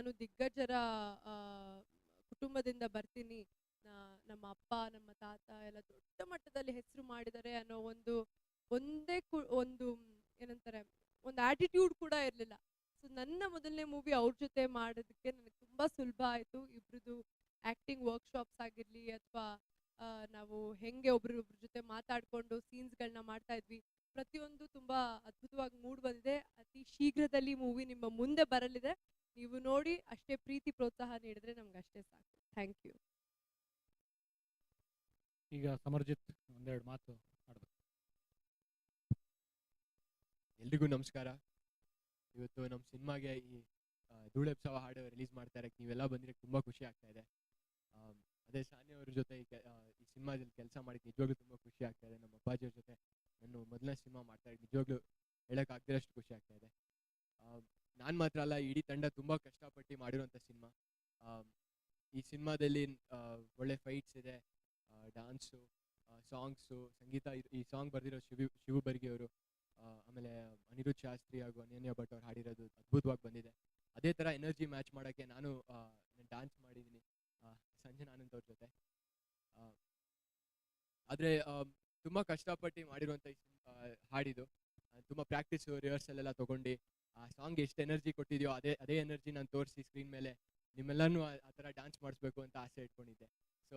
ನಾನು ದಿಗ್ಗಜರ ಕುಟುಂಬದಿಂದ ಬರ್ತೀನಿ. ನಮ್ಮ ಅಪ್ಪ, ನಮ್ಮ ತಾತ ಎಲ್ಲ ದೊಡ್ಡ ಮಟ್ಟದಲ್ಲಿ ಹೆಸರು ಮಾಡಿದ್ದಾರೆ ಅನ್ನೋ ಒಂದು, ಒಂದೇ ಒಂದು, ಏನಂತಾರೆ, ಒಂದು ಆಟಿಟ್ಯೂಡ್ ಕೂಡ ಇರಲಿಲ್ಲ. ಸೊ ನನ್ನ ಮೊದಲನೇ ಮೂವಿ ಅವ್ರ ಜೊತೆ ಮಾಡೋದಕ್ಕೆ ನನಗೆ ತುಂಬ ಸುಲಭ ಆಯಿತು. ಇಬ್ರದ್ದು ಆ್ಯಕ್ಟಿಂಗ್ ವರ್ಕ್ಶಾಪ್ಸ್ ಆಗಿರಲಿ ಅಥವಾ ನಾವು ಹೆಂಗೆ ಒಬ್ರೊಬ್ರ ಜೊತೆ ಮಾತಾಡಿಕೊಂಡು ಸೀನ್ಸ್ಗಳನ್ನ ಮಾಡ್ತಾ ಇದ್ವಿ. ಪ್ರತಿಯೊಂದು ತುಂಬಾ ಅದ್ಭುತವಾಗಿ ಮೂಡ್ ಬಂದಿದೆ. ಅತಿ ಶೀಘ್ರದಲ್ಲಿ ಮೂವಿ ನಿಮ್ಮ ಮುಂದೆ ಬರಲಿದೆ. ನೀವು ನೋಡಿ ಅಷ್ಟೇ ಪ್ರೀತಿ ಪ್ರೋತ್ಸಾಹ ನೀಡಿದ್ರೆ ನಮ್ಗೆ ಅಷ್ಟೇ ಸಾಕು. ಥ್ಯಾಂಕ್ ಯು ಈಗ ಸಮರ್ಜಿತ್ ಒಂದೆರಡು ಮಾತು ಆಡ್ಬೇಕು ಎಲ್ರಿಗೂ ನಮಸ್ಕಾರ. ಇವತ್ತು ನಮ್ಮ ಸಿನಿಮಾಗೆ ಈ ಧೂಳೆಪ್ಸವ ಹಾಡು ರಿಲೀಸ್ ಮಾಡ್ತಾ ಇರಕ್ಕೆ ನೀವೆಲ್ಲ ಬಂದಿರಕ್ಕೆ ತುಂಬ ಖುಷಿ ಆಗ್ತಾ ಇದೆ. ಅದೇ ಸಾನಿ ಅವ್ರ ಜೊತೆ ಈ ಸಿನಿಮಾದಲ್ಲಿ ಕೆಲಸ ಮಾಡಿ ನಿಜವಾಗ್ಲೂ ತುಂಬ ಖುಷಿ ಆಗ್ತಾ ಇದೆ. ನಮ್ಮ ಅಪ್ಪಾಜಿಯವ್ರ ಜೊತೆ ನಾನು ಮೊದಲನೇ ಸಿನಿಮಾ ಮಾಡ್ತಾ ಇದ್ದೀನಿ. ನಿಜವಾಗ್ಲೂ ಹೇಳೋಕ್ಕಾಗದಿರಷ್ಟು ಖುಷಿ ಆಗ್ತಾ ಇದೆ. ನಾನು ಮಾತ್ರ ಅಲ್ಲ, ಇಡೀ ತಂಡ ತುಂಬ ಕಷ್ಟಪಟ್ಟು ಮಾಡಿರುವಂಥ ಸಿನಿಮಾ. ಈ ಸಿನಿಮಾದಲ್ಲಿ ಒಳ್ಳೆ ಫೈಟ್ಸ್ ಇದೆ ಡಾನ್ಸು ಸಾಂಗ್ಸು ಸಂಗೀತ ಈ ಸಾಂಗ್ ಬರೆದಿರೋ ಶಿವ, ಶಿವು ಬರ್ಗಿ ಅವರು ಆಮೇಲೆ ಅನಿರುದ್ಧ್ ಶಾಸ್ತ್ರಿ ಹಾಗೂ ಅನನ್ಯ ಭಟ್ ಅವ್ರು ಹಾಡಿರೋದು ಅದ್ಭುತವಾಗಿ ಬಂದಿದೆ. ಅದೇ ಥರ ಎನರ್ಜಿ ಮ್ಯಾಚ್ ಮಾಡೋಕ್ಕೆ ನಾನು ಡ್ಯಾನ್ಸ್ ಮಾಡಿದ್ದೀನಿ ಸಂಜನಾ ಆನಂದ್ ಅವ್ರ ಜೊತೆ. ಆದರೆ ತುಂಬ ಕಷ್ಟಪಟ್ಟು ಮಾಡಿರುವಂಥ ಹಾಡಿದು. ತುಂಬ ಪ್ರಾಕ್ಟೀಸ್ ರಿಹರ್ಸಲ್ ಎಲ್ಲ ತೊಗೊಂಡು, ಆ ಸಾಂಗ್ ಎಷ್ಟು ಎನರ್ಜಿ ಕೊಟ್ಟಿದೆಯೋ ಅದೇ ಅದೇ ಎನರ್ಜಿ ನಾನು ತೋರಿಸಿ ಸ್ಕ್ರೀನ್ ಮೇಲೆ ನಿಮ್ಮೆಲ್ಲನೂ ಆ ಥರ ಡ್ಯಾನ್ಸ್ ಮಾಡಿಸ್ಬೇಕು ಅಂತ ಆಸೆ ಇಟ್ಕೊಂಡಿದ್ದೆ. ಸೊ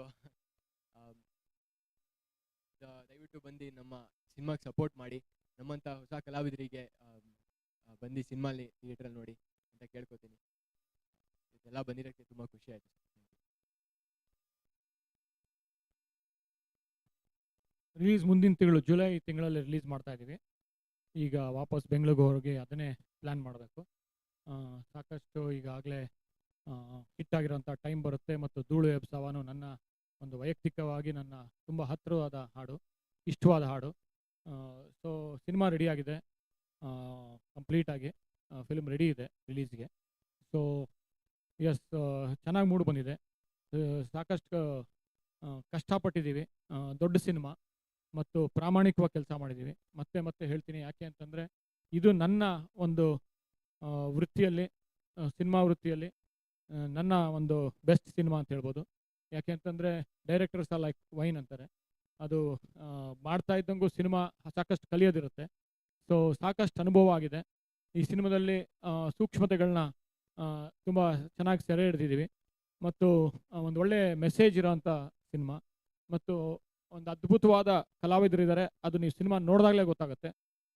ದಯವಿಟ್ಟು ಬಂದು ನಮ್ಮ ಸಿನಿಮಾಗೆ ಸಪೋರ್ಟ್ ಮಾಡಿ ನಮ್ಮಂಥ ಹೊಸ ಕಲಾವಿದರಿಗೆ ಬಂದು ಸಿನಿಮಾಲಿ ಥಿಯೇಟ್ರಲ್ಲಿ ನೋಡಿ ಅಂತ ಕೇಳ್ಕೊತೀನಿ. ಇದೆಲ್ಲ ಬಂದಿರೋಕ್ಕೆ ತುಂಬ ಖುಷಿ ಆಯಿತು. ರಿಲೀಸ್ ಮುಂದಿನ ತಿಂಗಳು ಜುಲೈ ತಿಂಗಳಲ್ಲಿ ರಿಲೀಸ್ ಮಾಡ್ತಾ ಇದ್ದೀವಿ. ಈಗ ವಾಪಸ್ ಬೆಂಗಳೂರಿಗೆ ಹೋಗಿ ಅದನ್ನೇ ಪ್ಲ್ಯಾನ್ ಮಾಡಬೇಕು. ಸಾಕಷ್ಟು ಈಗಾಗಲೇ ಹಿಟ್ ಆಗಿರೋಂಥ ಟೈಮ್ ಬರುತ್ತೆ ಮತ್ತು ಧೂಳು ಎಬ್ಸವಾನು ನನ್ನ ಒಂದು ವೈಯಕ್ತಿಕವಾಗಿ ನನ್ನ ತುಂಬ ಹತ್ತಿರವಾದ ಹಾಡು, ಇಷ್ಟವಾದ ಹಾಡು. ಸೊ ಸಿನಿಮಾ ರೆಡಿಯಾಗಿದೆ ಕಂಪ್ಲೀಟಾಗಿ ಫಿಲ್ಮ್ ರೆಡಿ ಇದೆ ರಿಲೀಸ್ಗೆ ಸೊ ಎಸ್ ಚೆನ್ನಾಗಿ ಮೂಡ್ ಬಂದಿದೆ. ಸಾಕಷ್ಟು ಕಷ್ಟಪಟ್ಟಿದ್ದೀವಿ. ದೊಡ್ಡ ಸಿನಿಮಾ ಮತ್ತು ಪ್ರಾಮಾಣಿಕವಾಗಿ ಕೆಲಸ ಮಾಡಿದ್ದೀವಿ ಮತ್ತೆ ಮತ್ತೆ ಹೇಳ್ತೀನಿ ಯಾಕೆ ಅಂತಂದರೆ ಇದು ನನ್ನ ಒಂದು ವೃತ್ತಿಯಲ್ಲಿ ಸಿನಿಮಾ ವೃತ್ತಿಯಲ್ಲಿ ನನ್ನ ಒಂದು ಬೆಸ್ಟ್ ಸಿನಿಮಾ ಅಂತ ಹೇಳ್ಬೋದು. ಯಾಕೆ ಅಂತಂದರೆ ಡೈರೆಕ್ಟರ್ಸ್ ಆ ಲೈಕ್ ವೈನ್ ಅಂತಾರೆ. ಅದು ಮಾಡ್ತಾ ಇದ್ದಂಗೂ ಸಿನಿಮಾ ಸಾಕಷ್ಟು ಕಲಿಯೋದಿರುತ್ತೆ. ಸೊ, ಸಾಕಷ್ಟು ಅನುಭವ ಆಗಿದೆ. ಈ ಸಿನಿಮಾದಲ್ಲಿ ಸೂಕ್ಷ್ಮತೆಗಳನ್ನ ತುಂಬ ಚೆನ್ನಾಗಿ ಸೆರೆ ಹಿಡಿದಿದ್ದೀವಿ ಮತ್ತು ಒಂದು ಒಳ್ಳೆ ಮೆಸೇಜ್ ಇರೋಂಥ ಸಿನಿಮಾ. ಮತ್ತು ಒಂದು ಅದ್ಭುತವಾದ ಕಲಾವಿದರಿದ್ದಾರೆ. ಅದು ನೀವು ಸಿನಿಮಾ ನೋಡಿದಾಗಲೇ ಗೊತ್ತಾಗುತ್ತೆ.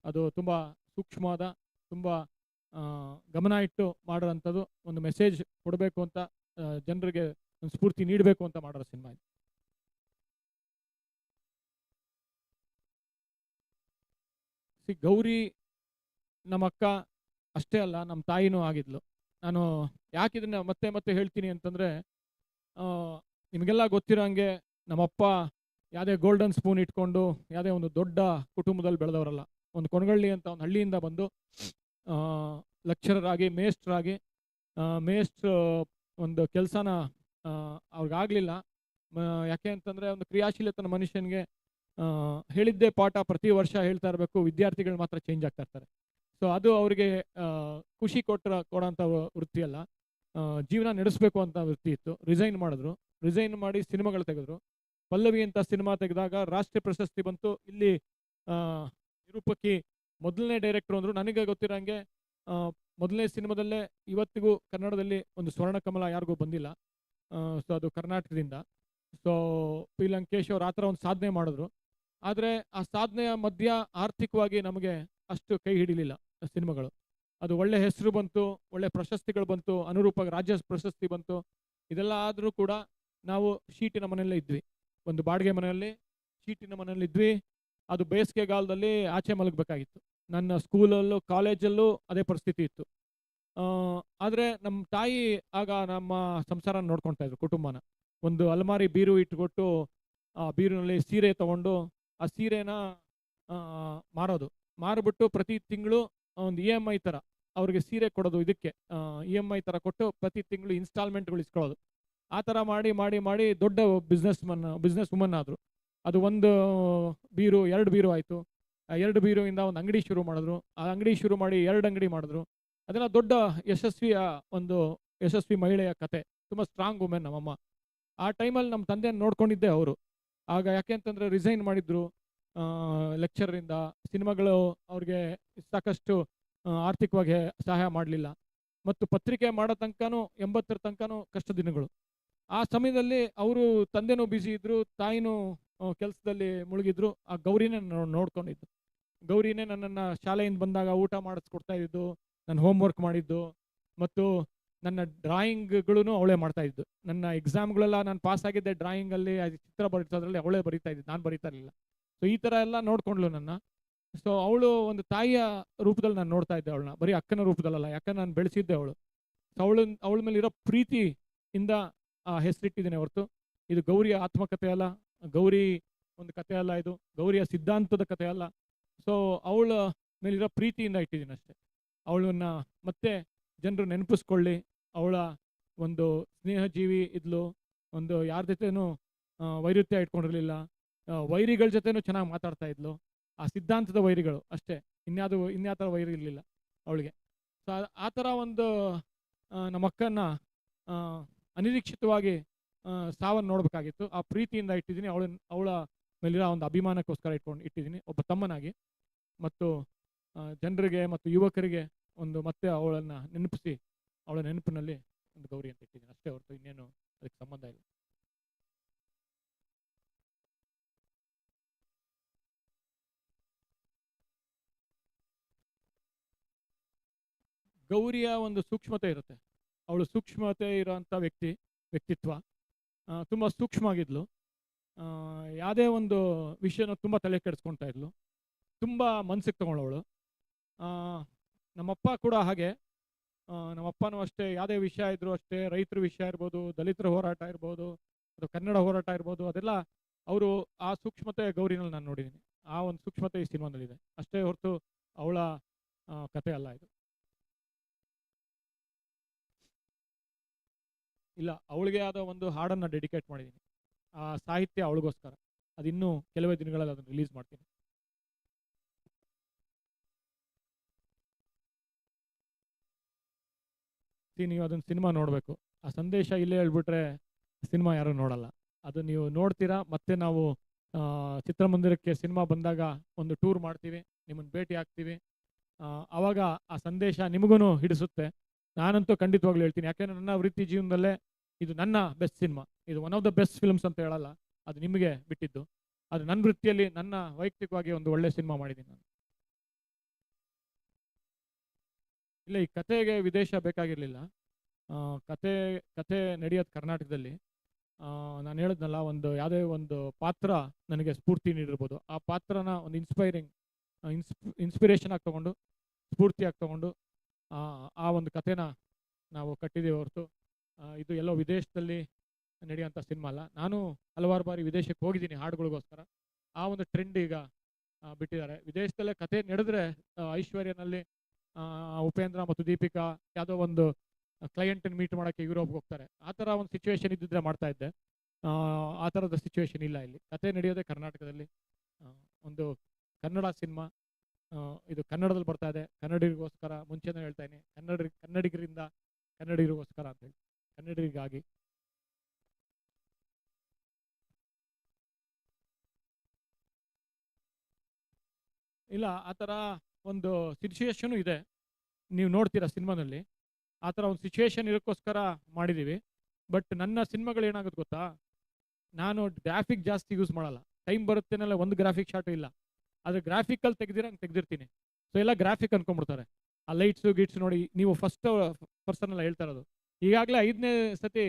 ಅದು ತುಂಬ ಸೂಕ್ಷ್ಮವಾದ, ತುಂಬ ಗಮನ ಇಟ್ಟು ಮಾಡಿರೋಂಥದ್ದು ಒಂದು ಮೆಸೇಜ್ ಕೊಡಬೇಕು ಅಂತ ಜನರಿಗೆ ಒಂದು ಸ್ಫೂರ್ತಿ ನೀಡಬೇಕು ಅಂತ ಮಾಡಿರೋ ಸಿನಿಮಾ ಇದು. ಸಿ, ಗೌರಿ ನಮ್ಮ ಅಕ್ಕ ಅಷ್ಟೇ ಅಲ್ಲ, ನಮ್ಮ ತಾಯಿನೂ ಆಗಿದ್ಲು. ನಾನು ಯಾಕೆ ಇದನ್ನ ಮತ್ತೆ ಮತ್ತೆ ಹೇಳ್ತೀನಿ ಅಂತಂದರೆ ನಿಮಗೆಲ್ಲ ಗೊತ್ತಿರೋ ಹಂಗೆ ನಮ್ಮಪ್ಪ ಯಾವುದೇ ಗೋಲ್ಡನ್ ಸ್ಪೂನ್ ಇಟ್ಕೊಂಡು, ಯಾವುದೇ ಒಂದು ದೊಡ್ಡ ಕುಟುಂಬದಲ್ಲಿ ಬೆಳೆದವರಲ್ಲ, ಒಂದು ಕೊನಗಳ್ಳಿ ಅಂತ ಒಂದು ಹಳ್ಳಿಯಿಂದ ಬಂದು ಲೆಕ್ಚರರ್ ಆಗಿ ಮೇಸ್ಟ್ರಾಗಿ ಮೇಸ್ಟ್ರ್ ಒಂದು ಕೆಲಸನ ಅವ್ರಿಗಾಗಲಿಲ್ಲ. ಯಾಕೆ ಅಂತಂದರೆ ಒಂದು ಕ್ರಿಯಾಶೀಲತನ ಮನುಷ್ಯನಿಗೆ ಹೇಳಿದ್ದೇ ಪಾಠ ಪ್ರತಿ ವರ್ಷ ಹೇಳ್ತಾ ಇರಬೇಕು, ವಿದ್ಯಾರ್ಥಿಗಳು ಮಾತ್ರ ಚೇಂಜ್ ಆಗ್ತಾ ಇರ್ತಾರೆ. ಸೊ ಅದು ಅವರಿಗೆ ಖುಷಿ ಕೊಟ್ಟರ ಕೊಡೋಂಥ ವೃತ್ತಿ ಅಲ್ಲ. ಜೀವನ ನಡೆಸಬೇಕು ಅಂತ ವೃತ್ತಿ ಇತ್ತು. ರಿಸೈನ್ ಮಾಡಿದ್ರು. ರಿಸೈನ್ ಮಾಡಿ ಸಿನಿಮಾಗಳು ತೆಗೆದ್ರು. ಪಲ್ಲವಿ ಅಂತ ಸಿನಿಮಾ ತೆಗೆದಾಗ ರಾಷ್ಟ್ರೀಯ ಪ್ರಶಸ್ತಿ ಬಂತು. ಇಲ್ಲಿ ನಿರೂಪಕಿ ಮೊದಲನೇ ಡೈರೆಕ್ಟರ್ ಅಂದರು ನನಗೆ ಗೊತ್ತಿರೋಂಗೆ ಹಾಗೆ ಮೊದಲನೇ ಸಿನಿಮಾದಲ್ಲೇ ಇವತ್ತಿಗೂ ಕನ್ನಡದಲ್ಲಿ ಒಂದು ಸ್ವರ್ಣ ಕಮಲ ಯಾರಿಗೂ ಬಂದಿಲ್ಲ. ಸೊ ಅದು ಕರ್ನಾಟಕದಿಂದ. So, P. ಲಂಕೇಶ್ ಅವ್ರು ಆ ಥರ ಒಂದು ಸಾಧನೆ ಮಾಡಿದ್ರು. ಆದರೆ ಆ ಸಾಧನೆಯ ಮಧ್ಯ ಆರ್ಥಿಕವಾಗಿ ನಮಗೆ ಅಷ್ಟು ಕೈ ಹಿಡಿಲಿಲ್ಲ ಸಿನಿಮಾಗಳು. ಅದು ಒಳ್ಳೆ ಹೆಸರು ಬಂತು, ಒಳ್ಳೆ ಪ್ರಶಸ್ತಿಗಳು ಬಂತು ಅನುರೂಪ ರಾಜ್ಯ ಪ್ರಶಸ್ತಿ ಬಂತು. ಇದೆಲ್ಲ ಆದರೂ ಕೂಡ ನಾವು ಶೀಟಿನ ಮನೆಯಲ್ಲೇ ಇದ್ವಿ. ಒಂದು ಬಾಡಿಗೆ ಮನೆಯಲ್ಲಿ ಚೀಟಿನ ಮನೆಯಲ್ಲಿ ಇದ್ವಿ. ಅದು ಬೇಸಿಗೆಗಾಲದಲ್ಲಿ ಆಚೆ ಮಲಗಬೇಕಾಗಿತ್ತು. ನನ್ನ ಸ್ಕೂಲಲ್ಲೂ, ಕಾಲೇಜಲ್ಲೂ ಅದೇ ಪರಿಸ್ಥಿತಿ ಇತ್ತು. ಆದರೆ ನಮ್ಮ ತಾಯಿ ಆಗ ನಮ್ಮ ಸಂಸಾರ ನೋಡ್ಕೊಳ್ತಾ ಇದ್ರು ಕುಟುಂಬನ. ಒಂದು ಅಲ್ಮಾರಿ ಬೀರು ಇಟ್ಕೊಟ್ಟು ಆ ಬೀರಿನಲ್ಲಿ ಸೀರೆ ತಗೊಂಡು, ಆ ಸೀರೆನ ಮಾರೋದು. ಮಾರಿಬಿಟ್ಟು ಪ್ರತಿ ತಿಂಗಳು ಒಂದು ಇ ಎಂ ಐ ಥರ ಅವ್ರಿಗೆ ಸೀರೆ ಕೊಡೋದು ಇದಕ್ಕೆ. ಇ ಎಂ ಐ ಥರ ಕೊಟ್ಟು ಪ್ರತಿ ತಿಂಗಳು ಇನ್ಸ್ಟಾಲ್ಮೆಂಟ್ಗಳು ಇಸ್ಕೊಳ್ಳೋದು. ಆ ಥರ ಮಾಡಿ ಮಾಡಿ ಮಾಡಿ ದೊಡ್ಡ ಬಿಸ್ನೆಸ್ ಮನ್ ಬಿಸ್ನೆಸ್ ವುಮನ್ ಆದರು. ಅದು ಒಂದು ಬೀರು, ಎರಡು ಬೀರು ಆಯಿತು. ಎರಡು ಬೀರುವಿಂದ ಒಂದು ಅಂಗಡಿ ಶುರು ಮಾಡಿದ್ರು. ಆ ಅಂಗಡಿ ಶುರು ಮಾಡಿ ಎರಡು ಅಂಗಡಿ ಮಾಡಿದ್ರು. ಅದೆಲ್ಲ ದೊಡ್ಡ ಯಶಸ್ವಿಯ ಒಂದು ಯಶಸ್ವಿ ಮಹಿಳೆಯ ಕತೆ. ತುಂಬ ಸ್ಟ್ರಾಂಗ್ ವುಮೆನ್ ನಮ್ಮಮ್ಮ. ಆ ಟೈಮಲ್ಲಿ ನಮ್ಮ ತಂದೆಯನ್ನು ನೋಡ್ಕೊಂಡಿದ್ದೆ ಅವರು. ಆಗ ಯಾಕೆ ಅಂತಂದರೆ ರಿಸೈನ್ ಮಾಡಿದ್ರು ಲೆಕ್ಚರಿಂದ ಸಿನಿಮಾಗಳು ಅವ್ರಿಗೆ ಸಾಕಷ್ಟು ಆರ್ಥಿಕವಾಗಿ ಸಹಾಯ ಮಾಡಲಿಲ್ಲ. ಮತ್ತು ಪತ್ರಿಕೆ ಮಾಡೋ ತನಕನೂ, ಎಂಬತ್ತರ ತನಕನೂ ಕಷ್ಟ ದಿನಗಳು. ಆ ಸಮಯದಲ್ಲಿ ಅವರು ತಂದೆನೂ ಬ್ಯುಸಿ ಇದ್ರು, ತಾಯಿನೂ ಕೆಲಸದಲ್ಲಿ ಮುಳುಗಿದ್ರು. ಆ ಗೌರಿನೇ ನೋಡ್ಕೊಂಡಿದ್ದು. ಗೌರಿನೇ ನನ್ನನ್ನು ಶಾಲೆಯಿಂದ ಬಂದಾಗ ಊಟ ಮಾಡಿಸ್ಕೊಡ್ತಾ ಇದ್ದು, ನನ್ನ ಹೋಮ್ವರ್ಕ್ ಮಾಡಿದ್ದು ಮತ್ತು ನನ್ನ ಡ್ರಾಯಿಂಗ್ಗಳೂ ಅವಳೇ ಮಾಡ್ತಾ ಇದ್ದು. ನನ್ನ ಎಕ್ಸಾಮ್ಗಳೆಲ್ಲ ನಾನು ಪಾಸ್ ಆಗಿದ್ದೆ ಡ್ರಾಯಿಂಗಲ್ಲಿ ಚಿತ್ರ ಬರೀತೋದ್ರಲ್ಲಿ ಅವಳೇ ಬರಿತಾ ಇದ್ದು ನಾನು ಬರಿತಾ ಇರಲಿಲ್ಲ. ಸೊ ಈ ಥರ ಎಲ್ಲ ನೋಡ್ಕೊಂಡ್ಳು ನನ್ನ. ಸೊ ಅವಳು ಒಂದು ತಾಯಿಯ ರೂಪದಲ್ಲಿ ನಾನು ನೋಡ್ತಾ ಇದ್ದೆ ಅವಳನ್ನ. ಬರೀ ಅಕ್ಕನ ರೂಪದಲ್ಲಲ್ಲ, ಯಾಕಂದ್ರೆ ನಾನು ಬೆಳೆಸಿದ್ದೆ ಅವಳು. ಸೊ ಅವಳು, ಅವಳ ಮೇಲೆ ಇರೋ ಪ್ರೀತಿಯಿಂದ ಹೆಸರಿಟ್ಟಿದ್ದೀನಿ ಹೊರತು. ಇದು ಗೌರಿಯ ಆತ್ಮಕಥೆ ಅಲ್ಲ ಗೌರಿ ಒಂದು ಕಥೆ ಅಲ್ಲ ಇದು ಗೌರಿಯ ಸಿದ್ಧಾಂತದ ಕಥೆ ಅಲ್ಲ. ಸೊ ಅವಳ ಮೇಲಿರೋ ಪ್ರೀತಿಯಿಂದ ಇಟ್ಟಿದ್ದೀನಿ ಅಷ್ಟೇ. ಅವಳನ್ನ ಮತ್ತೆ ಜನರು ನೆನಪಿಸ್ಕೊಳ್ಳಿ. ಅವಳ ಒಂದು ಸ್ನೇಹಜೀವಿ ಇದ್ಲು ಒಂದು ಯಾರ ಜೊತೆನೂ ವೈರುತ್ಯ ಇಟ್ಕೊಂಡಿರಲಿಲ್ಲ. ವೈರಿಗಳ ಜೊತೆನೂ ಚೆನ್ನಾಗಿ ಮಾತಾಡ್ತಾ ಇದ್ಲು. ಆ ಸಿದ್ಧಾಂತದ ವೈರಿಗಳು ಅಷ್ಟೇ. ಇನ್ಯಾವುದು ಇನ್ಯಾವ ಥರ ವೈರಿ ಇರಲಿಲ್ಲ ಅವಳಿಗೆ. ಸೊ ಆ ಥರ ಒಂದು ಆ, ನಮ್ಮ ಅಕ್ಕನ್ನ ಆ, ಅನಿರೀಕ್ಷಿತವಾಗಿ ಸಾವನ್ನು ನೋಡಬೇಕಾಗಿತ್ತು. ಆ ಪ್ರೀತಿಯಿಂದ ಇಟ್ಟಿದ್ದೀನಿ. ಅವಳ ಅವಳ ಮೇಲಿರೋ ಒಂದು ಅಭಿಮಾನಕ್ಕೋಸ್ಕರ ಇಟ್ಕೊಂಡು ಇಟ್ಟಿದ್ದೀನಿ. ಒಬ್ಬ ತಮ್ಮನಾಗಿ. ಮತ್ತು ಜನರಿಗೆ ಮತ್ತು ಯುವಕರಿಗೆ ಒಂದು ಮತ್ತೆ ಅವಳನ್ನು ನೆನಪಿಸಿ, ಅವಳ ನೆನಪಿನಲ್ಲಿ ಒಂದು ಗೌರಿ ಅಂತ ಇಟ್ಟಿದ್ದೀನಿ. ಅಷ್ಟೇ ಹೊರತು ಇನ್ನೇನು ಅದಕ್ಕೆ ಸಂಬಂಧ ಇಲ್ಲ. ಗೌರಿಯ ಒಂದು ಸೂಕ್ಷ್ಮತೆ ಇರುತ್ತೆ. ಅವಳು ಸೂಕ್ಷ್ಮತೆ ಇರೋಂಥ ವ್ಯಕ್ತಿ ವ್ಯಕ್ತಿತ್ವ. ತುಂಬ ಸೂಕ್ಷ್ಮ ಆಗಿದ್ಲು ಆ, ಯಾವುದೇ ಒಂದು ವಿಷಯನ ತುಂಬ ತಲೆ ಕೆಡಿಸ್ಕೊಳ್ತಾ ಇದ್ಲು. ತುಂಬ ಮನಸ್ಸಿಗೆ ತಗೊಳ್ಳೋಳು ನಮ್ಮಪ್ಪ ಕೂಡ ಹಾಗೆ. ನಮ್ಮಪ್ಪನೂ ಅಷ್ಟೇ ಯಾವುದೇ ವಿಷಯ ಇದ್ದರೂ ಅಷ್ಟೇ ರೈತರ ವಿಷಯ ಇರ್ಬೋದು ದಲಿತರ ಹೋರಾಟ ಇರ್ಬೋದು ಅಥವಾ ಕನ್ನಡ ಹೋರಾಟ ಇರ್ಬೋದು ಅದೆಲ್ಲ ಅವರು ಆ ಸೂಕ್ಷ್ಮತೆ ಗೌರಿನಲ್ಲಿ ನಾನು ನೋಡಿದ್ದೀನಿ. ಆ ಒಂದು ಸೂಕ್ಷ್ಮತೆ ಈ ಸಿನಿಮಾದಲ್ಲಿದೆ. ಅಷ್ಟೇ ಹೊರತು ಅವಳ ಕತೆ ಅಲ್ಲ ಇದು. ಇಲ್ಲ, ಅವಳಿಗೆ ಆದ ಒಂದು ಹಾಡನ್ನು ಡೆಡಿಕೇಟ್ ಮಾಡಿದ್ದೀನಿ ಆ ಸಾಹಿತ್ಯ ಅವಳಿಗೋಸ್ಕರ. ಅದಿನ್ನೂ ಕೆಲವೇ ದಿನಗಳಲ್ಲಿ ಅದನ್ನು ರಿಲೀಸ್ ಮಾಡ್ತೀನಿ. ನೀವು ಅದನ್ನ ಸಿನಿಮಾ ನೋಡಬೇಕು. ಆ ಸಂದೇಶ ಇಲ್ಲೇ ಹೇಳ್ಬಿಟ್ರೆ ಸಿನಿಮಾ ಯಾರು ನೋಡಲ್ಲ. ಅದು ನೀವು ನೋಡ್ತೀರಾ, ಮತ್ತೆ ನಾವು ಚಿತ್ರಮಂದಿರಕ್ಕೆ ಸಿನಿಮಾ ಬಂದಾಗ ಒಂದು ಟೂರ್ ಮಾಡ್ತೀವಿ, ನಿಮ್ಮನ್ನು ಭೇಟಿ ಆಗ್ತೀವಿ. ಆವಾಗ ಆ ಸಂದೇಶ ನಿಮಗೂ ಹಿಡಿಸುತ್ತೆ. ನಾನಂತೂ ಖಂಡಿತವಾಗ್ಲೂ ಹೇಳ್ತೀನಿ. ಯಾಕೆಂದರೆ ನನ್ನ ವೃತ್ತಿ ಜೀವನದಲ್ಲೇ ಇದು ನನ್ನ ಬೆಸ್ಟ್ ಸಿನಿಮಾ ಇದು one of the best films ಅಂತ ಹೇಳಲ್ಲ, ಅದು ನಿಮಗೆ ಬಿಟ್ಟಿದ್ದು. ಅದು ನನ್ನ ವೃತ್ತಿಯಲ್ಲಿ ನನ್ನ ವೈಯಕ್ತಿಕವಾಗಿ ಒಂದು ಒಳ್ಳೆ ಸಿನಿಮಾ ಮಾಡಿದ್ದೀನಿ ನಾನು. ಇಲ್ಲ, ಈ ಕತೆಗೆ ವಿದೇಶ ಬೇಕಾಗಿರಲಿಲ್ಲ. ಕತೆ ಕತೆ ನಡೆಯೋದು ಕರ್ನಾಟಕದಲ್ಲಿ. ನಾನು ಹೇಳಿದ್ನಲ್ಲ, ಒಂದು ಯಾವುದೇ ಒಂದು ಪಾತ್ರ ನನಗೆ ಸ್ಫೂರ್ತಿ ನೀಡಿರ್ಬೋದು. ಆ ಪಾತ್ರನ ಒಂದು ಇನ್ಸ್ಪೈರಿಂಗ್ ಇನ್ಸ್ ಇನ್ಸ್ಪಿರೇಷನ್ ಆಗಿ ತೊಗೊಂಡು, ಸ್ಫೂರ್ತಿಯಾಗಿ ತೊಗೊಂಡು, ಆ ಒಂದು ಕತೆನ ನಾವು ಕಟ್ಟಿದ್ದೀವಿ ಹೊರತು ಇದು ಎಲ್ಲೋ ವಿದೇಶದಲ್ಲಿ ನಡೆಯುವಂಥ ಸಿನಿಮಾ ಅಲ್ಲ. ನಾನು ಹಲವಾರು ಬಾರಿ ವಿದೇಶಕ್ಕೆ ಹೋಗಿದ್ದೀನಿ ಹಾಡುಗಳಿಗೋಸ್ಕರ. ಆ ಒಂದು ಟ್ರೆಂಡ್ ಈಗ ಬಿಟ್ಟಿದ್ದಾರೆ. ವಿದೇಶದಲ್ಲೇ ಕತೆ ನಡೆದ್ರೆ ಐಶ್ವರ್ಯನಲ್ಲಿ ಉಪೇಂದ್ರ ಮತ್ತು ದೀಪಿಕಾ ಯಾವುದೋ ಒಂದು ಕ್ಲೈಂಟನ್ನು ಮೀಟ್ ಮಾಡೋಕ್ಕೆ ಯುರೋಪ್ಗೆ ಹೋಗ್ತಾರೆ. ಆ ಥರ ಒಂದು ಸಿಚುವೇಶನ್ ಇದ್ದಿದ್ರೆ ಮಾಡ್ತಾ ಇದ್ದೆ. ಆ, ಥರದ ಸಿಚುವೇಶನ್ ಇಲ್ಲ ಇಲ್ಲಿ. ಕತೆ ನಡೆಯೋದೇ ಕರ್ನಾಟಕದಲ್ಲಿ ಒಂದು ಕನ್ನಡ ಸಿನಿಮಾ. ಇದು ಕನ್ನಡದಲ್ಲಿ ಬರ್ತಾ ಇದೆ. ಕನ್ನಡಿಗರಿಗೋಸ್ಕರ ಮುಂಚೆನೇ ಹೇಳ್ತಾ ಇದ್ದೀನಿ. ಕನ್ನಡ ಕನ್ನಡಿಗರಿಂದ ಕನ್ನಡಿಗರಿಗೋಸ್ಕರ ಅಂತ ಹೇಳಿ. ಕನ್ನಡಿಗರಿಗಾಗಿ. ಇಲ್ಲ, ಆ ಥರ ಒಂದು ಸಿಚುಯೇಷನು ಇದೆ. ನೀವು ನೋಡ್ತೀರಾ ಸಿನಿಮಾದಲ್ಲಿ. ಆ ಥರ ಒಂದು ಸಿಚುಯೇಷನ್ ಇರೋಕ್ಕೋಸ್ಕರ ಮಾಡಿದ್ದೀವಿ ಬಟ್ ನನ್ನ ಸಿನಿಮಾಗಳು ಏನಾಗುತ್ತೆ ಗೊತ್ತಾ? ನಾನು ಗ್ರಾಫಿಕ್ ಜಾಸ್ತಿ ಯೂಸ್ ಮಾಡಲ್ಲ. ಟೈಮ್ ಬರುತ್ತೇನಲ್ಲ ಒಂದು ಗ್ರಾಫಿಕ್ ಶಾಟು ಇಲ್ಲ. ಆದರೆ ಗ್ರಾಫಿಕಲ್ಲಿ ತೆಗ್ದಿರಂಗೆ ತೆಗ್ದಿರ್ತೀನಿ. ಸೊ ಎಲ್ಲ ಗ್ರಾಫಿಕ್ ಅನ್ಕೊಂಡ್ಬಿಡ್ತಾರೆ. ಆ ಲೈಟ್ಸು ಗಿಟ್ಸ್ ನೋಡಿ, ನೀವು ಫಸ್ಟ್ ಪರ್ಸನ್ ಎಲ್ಲ ಹೇಳ್ತಾ ಇರೋದು. ಈಗಾಗಲೇ ಐದನೇ ಸತಿ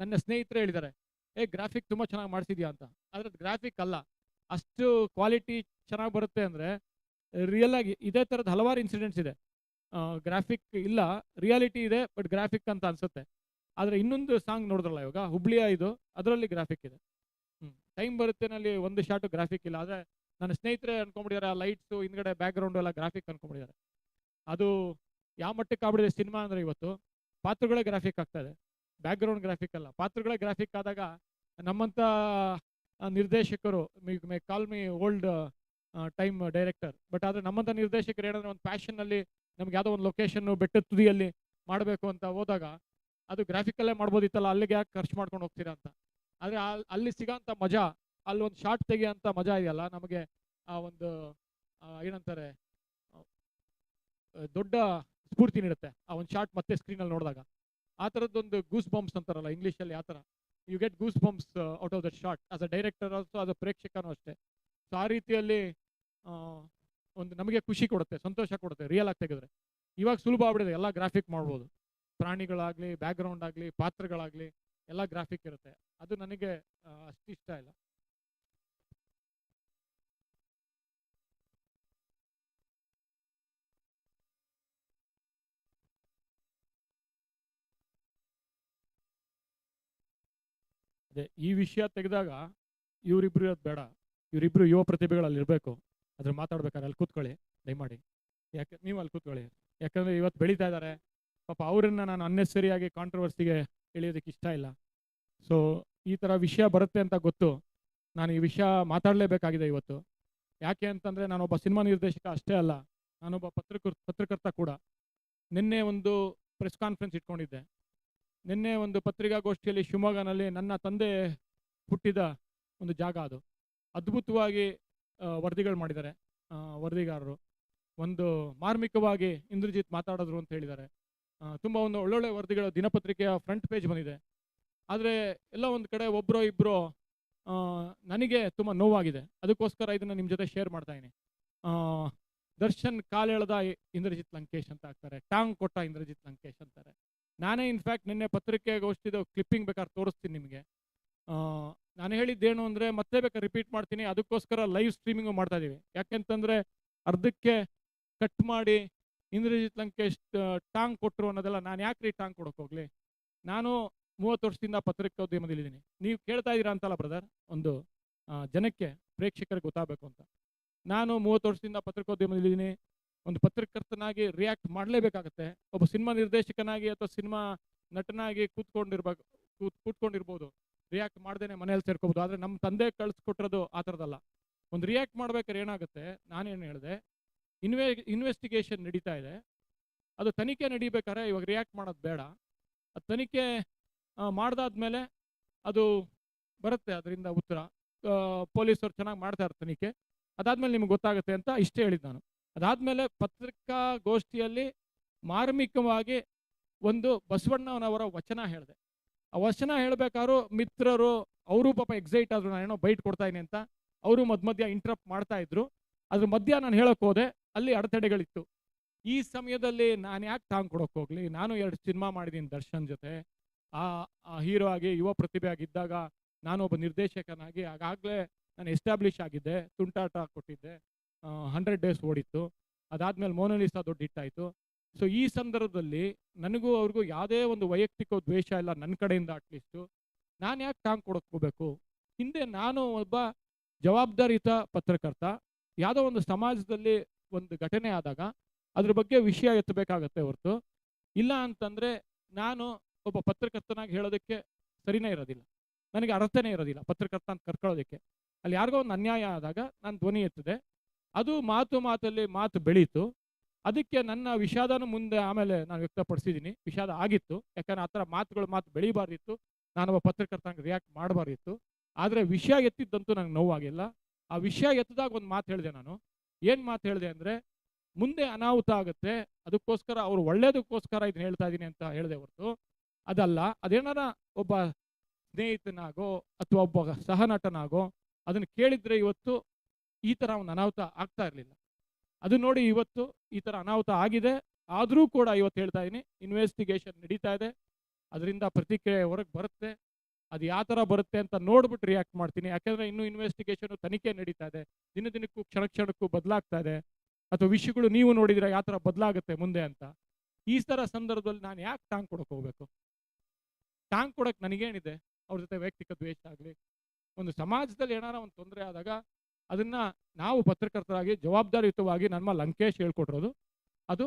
ನನ್ನ ಸ್ನೇಹಿತರು ಹೇಳಿದ್ದಾರೆ, ಏ ಗ್ರಾಫಿಕ್ ತುಂಬ ಚೆನ್ನಾಗಿ ಮಾಡಿಸಿದ್ಯಾ? ಅಂತ. ಆದರೆ ಗ್ರಾಫಿಕ್ ಅಲ್ಲ. ಅಷ್ಟು ಕ್ವಾಲಿಟಿ ಚೆನ್ನಾಗಿ ಬರುತ್ತೆ ಅಂದರೆ ರಿಯಲ್ ಆಗಿ ಇದೇ ಥರದ ಹಲವಾರು ಇನ್ಸಿಡೆಂಟ್ಸ್ ಇದೆ. ಗ್ರಾಫಿಕ್ ಇಲ್ಲ ರಿಯಾಲಿಟಿ ಇದೆ ಬಟ್ ಗ್ರಾಫಿಕ್ ಅಂತ ಅನ್ಸುತ್ತೆ. ಆದರೆ ಇನ್ನೊಂದು ಸಾಂಗ್ ನೋಡಿದ್ರಲ್ಲ ಇವಾಗ, ಹುಬ್ಳಿಯ ಇದು ಅದರಲ್ಲಿ ಗ್ರಾಫಿಕ್ ಇದೆ. ಹ್ಞೂ ಟೈಮ್ ಬರುತ್ತೇನಲ್ಲಿ ಒಂದು ಶಾಟು ಗ್ರಾಫಿಕ್ ಇಲ್ಲ. ಆದರೆ ನನ್ನ ಸ್ನೇಹಿತರೆ ಆ ಲೈಟ್ಸು ಹಿಂದ್ಗಡೆ ಬ್ಯಾಕ್ಗ್ರೌಂಡು ಎಲ್ಲ ಗ್ರಾಫಿಕ್ ಅನ್ಕೊಂಬಿಟ್ಟಿದ್ದಾರೆ ಅದು ಯಾವ ಮಟ್ಟಕ್ಕೆ ಆಗ್ಬಿಟ್ಟಿದೆ ಸಿನಿಮಾ ಅಂದರೆ ಇವತ್ತು ಪಾತ್ರಗಳೇ ಗ್ರಾಫಿಕ್ ಆಗ್ತದೆ. ಬ್ಯಾಕ್ಗ್ರೌಂಡ್ ಗ್ರಾಫಿಕ್ ಅಲ್ಲ. ಪಾತ್ರಗಳ ಗ್ರಾಫಿಕ್ ಆದಾಗ ನಮ್ಮಂಥ ನಿರ್ದೇಶಕರು, may call me old time director but ಆದರೆ ನಮ್ಮಂಥ ನಿರ್ದೇಶಕರು ಏನಂದ್ರೆ ಒಂದು ಪ್ಯಾಷನ್ನಲ್ಲಿ ನಮ್ಗೆ ಯಾವುದೋ ಒಂದು ಲೊಕೇಶನ್ನು ಬೆಟ್ಟದ ತುದಿಯಲ್ಲಿ ಮಾಡಬೇಕು ಅಂತ ಹೋದಾಗ ಅದು ಗ್ರಾಫಿಕಲ್ಲೇ ಮಾಡ್ಬೋದಿತ್ತಲ್ಲ, ಅಲ್ಲಿಗೆ ಯಾಕೆ ಖರ್ಚು ಮಾಡ್ಕೊಂಡು ಹೋಗ್ತೀರಾ ಅಂತ. ಆದರೆ ಅಲ್ಲಿ ಸಿಗೋಂಥ ಮಜಾ, ಅಲ್ಲಿ ಒಂದು ಶಾರ್ಟ್ ತೆಗಿಯೋಂಥ ಮಜಾ ಇದೆಯಲ್ಲ, ನಮಗೆ ಆ ಒಂದು ಏನಂತಾರೆ ದೊಡ್ಡ ಸ್ಫೂರ್ತಿ ನೀಡುತ್ತೆ. ಆ ಒಂದು ಶಾರ್ಟ್ ಮತ್ತೆ ಸ್ಕ್ರೀನಲ್ಲಿ ನೋಡಿದಾಗ. ಆ ಥರದ್ದೊಂದು ಗೂಸ್ ಬಾಂಬ್ಸ್ ಅಂತಾರಲ್ಲ ಇಂಗ್ಲೀಷಲ್ಲಿ ಆ ಥರ. You get goose bumps out of that short as a director also as a ಪ್ರೇಕ್ಷಕನೂ ಅಷ್ಟೇ. ಸೊ ಆ ರೀತಿಯಲ್ಲಿ ಒಂದು ನಮಗೆ ಖುಷಿ ಕೊಡುತ್ತೆ, ಸಂತೋಷ ಕೊಡುತ್ತೆ ರಿಯಲ್ ಆಗಿ ತೆಗೆದ್ರೆ. ಇವಾಗ ಸುಲಭ ಆಗ್ಬಿಡಿದೆ ಎಲ್ಲ ಗ್ರಾಫಿಕ್ ಮಾಡ್ಬೋದು. ಪ್ರಾಣಿಗಳಾಗಲಿ ಬ್ಯಾಕ್ಗ್ರೌಂಡ್ ಆಗಲಿ, ಪಾತ್ರಗಳಾಗಲಿ, ಎಲ್ಲ ಗ್ರಾಫಿಕ್ ಇರುತ್ತೆ. ಅದು ನನಗೆ ಅಷ್ಟಿಷ್ಟ ಇಲ್ಲ. ಅದೇ ಈ ವಿಷಯ ತೆಗೆದಾಗ ಇವರಿಬ್ರು ಇರೋದು ಬೇಡ. ಇವರಿಬ್ರು ಯುವ ಪ್ರತಿಭೆಗಳಲ್ಲಿ ಇರಬೇಕು. ಅದ್ರ ಮಾತಾಡ್ಬೇಕಾದ್ರೆ ಅಲ್ಲಿ ಕೂತ್ಕೊಳ್ಳಿ, ದಯಮಾಡಿ. ಯಾಕೆ, ನೀವು ಅಲ್ಲಿ ಕೂತ್ಕೊಳ್ಳಿ. ಯಾಕಂದ್ರೆ ಇವತ್ತು ಬೆಳೀತಾ ಇದ್ದಾರೆ ಪಾಪ ಅವರನ್ನ ನಾನು ಅನ್ನೆಸರಿಯಾಗಿ ಕಾಂಟ್ರವರ್ಸಿಗೆ ಎಳೆಯೋದಕ್ಕೆ ಇಷ್ಟ ಇಲ್ಲ. ಸೊ ಈ ಥರ ವಿಷಯ ಬರುತ್ತೆ ಅಂತ ಗೊತ್ತು. ನಾನು ಈ ವಿಷಯ ಮಾತಾಡಲೇಬೇಕಾಗಿದೆ ಇವತ್ತು. ಯಾಕೆ ಅಂತಂದರೆ ನಾನೊಬ್ಬ ಸಿನಿಮಾ ನಿರ್ದೇಶಕ ಅಷ್ಟೇ ಅಲ್ಲ, ನಾನೊಬ್ಬ ಪತ್ರಕರ್, ಪತ್ರಕರ್ತ ಕೂಡ. ನಿನ್ನೆ ಒಂದು ಪ್ರೆಸ್ ಕಾನ್ಫರೆನ್ಸ್ ಇಟ್ಕೊಂಡಿದ್ದೆ. ನಿನ್ನೆ ಒಂದು ಪತ್ರಿಕಾಗೋಷ್ಠಿಯಲ್ಲಿ ಶಿವಮೊಗ್ಗನಲ್ಲಿ ನನ್ನ ತಂದೆ ಹುಟ್ಟಿದ ಒಂದು ಜಾಗ ಅದು. ಅದ್ಭುತವಾಗಿ ವರದಿಗಳು ಮಾಡಿದ್ದಾರೆ. ವರದಿಗಾರರು. ಒಂದು ಮಾರ್ಮಿಕವಾಗಿ ಇಂದ್ರಜಿತ್ ಮಾತಾಡಿದ್ರು ಅಂತ ಹೇಳಿದ್ದಾರೆ. ತುಂಬ ಒಂದು ಒಳ್ಳೊಳ್ಳೆ ವರದಿಗಳು ದಿನಪತ್ರಿಕೆಯ ಫ್ರಂಟ್ ಪೇಜ್ ಬಂದಿದೆ. ಆದರೆ ಎಲ್ಲ ಒಂದು ಕಡೆ ಒಬ್ಬರು ಇಬ್ಬರು ನನಗೆ ತುಂಬ ನೋವಾಗಿದೆ. ಅದಕ್ಕೋಸ್ಕರ ಇದನ್ನು ನಿಮ್ಮ ಜೊತೆ ಶೇರ್ ಮಾಡ್ತಾ ದರ್ಶನ್ ಕಾಲೆಳೆದ ಇಂದ್ರಜಿತ್ ಲಂಕೇಶ್ ಅಂತ ಹಾಕ್ತಾರೆ ಟಾಂಗ್ ಕೊಟ್ಟ ಇಂದ್ರಜಿತ್ ಲಂಕೇಶ್ ಅಂತಾರೆ. ನಾನೇ ಇನ್ಫ್ಯಾಕ್ಟ್ ನಿನ್ನೆ ಪತ್ರಿಕೆಗೋಷ್ಠಿದ ಕ್ಲಿಪ್ಪಿಂಗ್ ಬೇಕಾದ್ರೆ ತೋರಿಸ್ತೀನಿ ನಿಮಗೆ. ನಾನು ಹೇಳಿದ್ದೇನು ಅಂದರೆ ಮತ್ತೆ ಬೇಕಾದ್ರೆ ರಿಪೀಟ್ ಮಾಡ್ತೀನಿ. ಅದಕ್ಕೋಸ್ಕರ ಲೈವ್ ಸ್ಟ್ರೀಮಿಂಗು ಮಾಡ್ತಾ ಇದ್ದೀವಿ ಯಾಕೆಂತಂದರೆ ಅರ್ಧಕ್ಕೆ ಕಟ್ ಮಾಡಿ ಇಂದ್ರಜಿತ್ ಲಂಕೇಶ್ ಟಾಂಗ್ ಕೊಟ್ಟರು ಅನ್ನೋದೆಲ್ಲ ನಾನು ರೀ ಟಾಂಗ್ ಕೊಡೋಕೆ ಹೋಗಲಿ? ನಾನು ಮೂವತ್ತು ವರ್ಷದಿಂದ ಪತ್ರಿಕೋದ್ಯಮದಲ್ಲಿದ್ದೀನಿ ನೀವು ಕೇಳ್ತಾ ಇದ್ದೀರಾ ಅಂತಲ್ಲ ಬ್ರದರ್ ಒಂದು ಜನಕ್ಕೆ, ಪ್ರೇಕ್ಷಕರಿಗೆ ಗೊತ್ತಾಗಬೇಕು ಅಂತ. ನಾನು ಮೂವತ್ತು ವರ್ಷದಿಂದ ಪತ್ರಿಕೋದ್ಯಮದಲ್ಲಿದ್ದೀನಿ ಒಂದು ಪತ್ರಕರ್ತನಾಗಿ ರಿಯಾಕ್ಟ್ ಮಾಡಲೇಬೇಕಾಗತ್ತೆ. ಒಬ್ಬ ಸಿನಿಮಾ ನಿರ್ದೇಶಕನಾಗಿ ಅಥವಾ ಸಿನಿಮಾ ನಟನಾಗಿ ಕೂತ್ಕೊಂಡಿರ್ಬೇಕು ಕೂತ್ ಕೂತ್ಕೊಂಡಿರ್ಬೋದು. ರಿಯಾಕ್ಟ್ ಮಾಡ್ದೇನೆ ಮನೇಲಿ ಸೇರ್ಕೋಬೋದು. ಆದರೆ ನಮ್ಮ ತಂದೆ ಕಳಿಸ್ಕೊಟ್ಟಿರೋದು ಆ ಥರದಲ್ಲ. ಒಂದು ರಿಯಾಕ್ಟ್ ಮಾಡ್ಬೇಕಾದ್ರೆ ಏನಾಗುತ್ತೆ? ನಾನೇನು ಹೇಳಿದೆ? ಇನ್ವೆ ಇನ್ವೆಸ್ಟಿಗೇಷನ್ ನಡೀತಾ ಇದೆ. ಅದು ತನಿಖೆ ನಡೀಬೇಕಾದ್ರೆ ಇವಾಗ ರಿಯಾಕ್ಟ್ ಮಾಡೋದು ಬೇಡ. ಅದು ತನಿಖೆ ಮಾಡ್ದಾದ್ಮೇಲೆ ಅದು ಬರುತ್ತೆ ಅದರಿಂದ ಉತ್ತರ. ಪೊಲೀಸರು ಚೆನ್ನಾಗಿ ಮಾಡ್ತಾರೆ ತನಿಖೆ. ಅದಾದ್ಮೇಲೆ ನಿಮ್ಗೆ ಗೊತ್ತಾಗುತ್ತೆ ಅಂತ ಇಷ್ಟೇ ಹೇಳಿದ್ದು ನಾನು. ಅದಾದ್ಮೇಲೆ ಪತ್ರಿಕಾಗೋಷ್ಠಿಯಲ್ಲಿ ಮಾರ್ಮಿಕವಾಗಿ ಒಂದು ಬಸವಣ್ಣನವರ ವಚನ ಹೇಳಿದೆ. ಆ ವಚನ ಹೇಳ್ಬೇಕಾದ್ರು ಮಿತ್ರರು, ಅವರು ಪಾಪ ಎಕ್ಸೈಟ್ ಆದ್ರು, ನಾನು ಏನೋ ಬೈಟ್ ಕೊಡ್ತಾ ಇದೀನಿ ಅಂತ ಅವರು ಮಧ್ಯ ಮಧ್ಯ ಇಂಟ್ರಪ್ಟ್ ಮಾಡ್ತಾ ಇದ್ರು. ಅದ್ರ ಮಧ್ಯ ನಾನು ಹೇಳಕ್ ಹೋದೆ, ಅಲ್ಲಿ ಅಡೆತಡೆಗಳಿತ್ತು. ಈ ಸಮಯದಲ್ಲಿ ನಾನು ಯಾಕೆ ಟಾಂಗ್ ಕೊಡೋಕೆ ಹೋಗ್ಲಿ? ನಾನು ಎರಡು ಸಿನಿಮಾ ಮಾಡಿದ್ದೀನಿ ದರ್ಶನ್ ಜೊತೆ. ಆ ಹೀರೋ ಆಗಿ, ಯುವ ಪ್ರತಿಭೆ ಆಗಿದ್ದಾಗ ನಾನು ಒಬ್ಬ ನಿರ್ದೇಶಕನಾಗಿ ಆಗಾಗಲೇ ನಾನು ಎಸ್ಟಾಬ್ಲಿಷ್ ಆಗಿದ್ದೆ, ತುಂಟಾಟ ಕೊಟ್ಟಿದ್ದೆ. ಹಂಡ್ರೆಡ್ ಡೇಸ್ ಓಡಿತ್ತು. ಅದಾದ್ಮೇಲೆ ಮೋನಲಿಸಾ ದೊಡ್ಡ ಹಿಟ್ಟಾಯಿತು. ಸೊ ಈ ಸಂದರ್ಭದಲ್ಲಿ ನನಗೂ ಅವ್ರಿಗೂ ಯಾವುದೇ ಒಂದು ವೈಯಕ್ತಿಕ ದ್ವೇಷ ಇಲ್ಲ ನನ್ನ ಕಡೆಯಿಂದ ಅಟ್ಲೀಸ್ಟು ನಾನು ಯಾಕೆ ಟಾಂಗ್ ಕೊಡಕ್ಕೋಬೇಕು ಹಿಂದೆ ನಾನು ಒಬ್ಬ ಜವಾಬ್ದಾರಿಯುತ ಪತ್ರಕರ್ತ. ಯಾವುದೋ ಒಂದು ಸಮಾಜದಲ್ಲಿ ಒಂದು ಘಟನೆ ಆದಾಗ ಅದ್ರ ಬಗ್ಗೆ ವಿಷಯ ಎತ್ತಬೇಕಾಗತ್ತೆ ಹೊರತು. ಇಲ್ಲ ಅಂತಂದರೆ ನಾನು ಒಬ್ಬ ಪತ್ರಕರ್ತನಾಗಿ ಹೇಳೋದಕ್ಕೆ ಸರಿನೇ ಇರೋದಿಲ್ಲ. ನನಗೆ ಅರ್ಥನೇ ಇರೋದಿಲ್ಲ ಪತ್ರಕರ್ತ ಅಂತ ಕರ್ಕೊಳ್ಳೋದಕ್ಕೆ. ಅಲ್ಲಿ ಯಾರಿಗೋ ಒಂದು ಅನ್ಯಾಯ ಆದಾಗ ನಾನು ಧ್ವನಿ ಎತ್ತಿದೆ. ಅದು ಮಾತು ಮಾತಲ್ಲಿ ಮಾತು ಬೆಳೀತು. ಅದಕ್ಕೆ ನನ್ನ ವಿಷಾದನೂ ಮುಂದೆ ಆಮೇಲೆ ನಾನು ವ್ಯಕ್ತಪಡಿಸಿದ್ದೀನಿ. ವಿಷಾದ ಆಗಿತ್ತು. ಯಾಕಂದ್ರೆ ಆ ಥರ ಮಾತುಗಳು ಮಾತು ಬೆಳಿಬಾರ್ದಿತ್ತು. ನಾನೊಬ್ಬ ಪತ್ರಕರ್ತನಿಗೆ ರಿಯಾಕ್ಟ್ ಮಾಡಬಾರ್ದಿತ್ತು. ಆದರೆ ವಿಷಯ ಎತ್ತಿದ್ದಂತೂ ನಂಗೆ ನೋವಾಗಿಲ್ಲ. ಆ ವಿಷಯ ಎತ್ತಿದಾಗ ಒಂದು ಮಾತು ಹೇಳಿದೆ ನಾನು. ಏನು ಮಾತು ಹೇಳಿದೆ ಅಂದರೆ, ಮುಂದೆ ಅನಾಹುತ ಆಗುತ್ತೆ. ಅದಕ್ಕೋಸ್ಕರ ಅವರು ಒಳ್ಳೇದಕ್ಕೋಸ್ಕರ ಇದನ್ನ ಹೇಳ್ತಾ ಇದ್ದೀನಿ ಅಂತ ಹೇಳಿದೆ ಹೊರತು. ಅದಲ್ಲ, ಅದೇನಾರ ಒಬ್ಬ ಸ್ನೇಹಿತನಾಗೋ ಅಥವಾ ಒಬ್ಬ ಸಹನಟನಾಗೋ ಅದನ್ನು ಕೇಳಿದರೆ ಇವತ್ತು ಈ ಥರ ಒಂದು ಅನಾಹುತ ಆಗ್ತಾ ಇರಲಿಲ್ಲ. ಅದು ನೋಡಿ ಇವತ್ತು ಈ ಥರ ಅನಾಹುತ ಆಗಿದೆ. ಆದರೂ ಕೂಡ ಇವತ್ತು ಹೇಳ್ತಾ ಇದ್ದೀನಿ ಇನ್ವೆಸ್ಟಿಗೇಷನ್ ನಡೀತಾ ಇದೆ. ಅದರಿಂದ ಪ್ರತಿಕ್ರಿಯೆ ಹೊರಗೆ ಬರುತ್ತೆ. ಅದು ಯಾವ ಥರ ಬರುತ್ತೆ ಅಂತ ನೋಡ್ಬಿಟ್ಟು ರಿಯಾಕ್ಟ್ ಮಾಡ್ತೀನಿ. ಯಾಕೆಂದರೆ ಇನ್ನೂ ಇನ್ವೆಸ್ಟಿಗೇಷನು ತನಿಖೆ ನಡೀತಾ ಇದೆ. ದಿನ ದಿನಕ್ಕೂ, ಕ್ಷಣ ಕ್ಷಣಕ್ಕೂ ಬದಲಾಗ್ತಾ ಇದೆ. ಅಥವಾ ವಿಷಯಗಳು ನೀವು ನೋಡಿದ್ರೆ ಯಾವ ಥರ ಬದಲಾಗುತ್ತೆ ಮುಂದೆ ಅಂತ. ಈ ಥರ ಸಂದರ್ಭದಲ್ಲಿ ನಾನು ಯಾಕೆ ಟಾಂಗ್ ಕೊಡೋಕೆ ಹೋಗ್ಬೇಕು? ಟಾಂಗ್ ಕೊಡೋಕೆ ನನಗೇನಿದೆ? ಅವ್ರ ಜೊತೆ ವೈಯಕ್ತಿಕ ದ್ವೇಷ ಆಗಲಿ, ಒಂದು ಸಮಾಜದಲ್ಲಿ ಏನಾರ ಒಂದು ತೊಂದರೆ ಆದಾಗ ಅದನ್ನ ನಾವು ಪತ್ರಕರ್ತರಾಗಿ, ಜವಾಬ್ದಾರಿಯುತವಾಗಿ ನಮ್ಮ ಲಂಕೇಶ್ ಹೇಳ್ಕೊಟ್ರೋದು ಅದು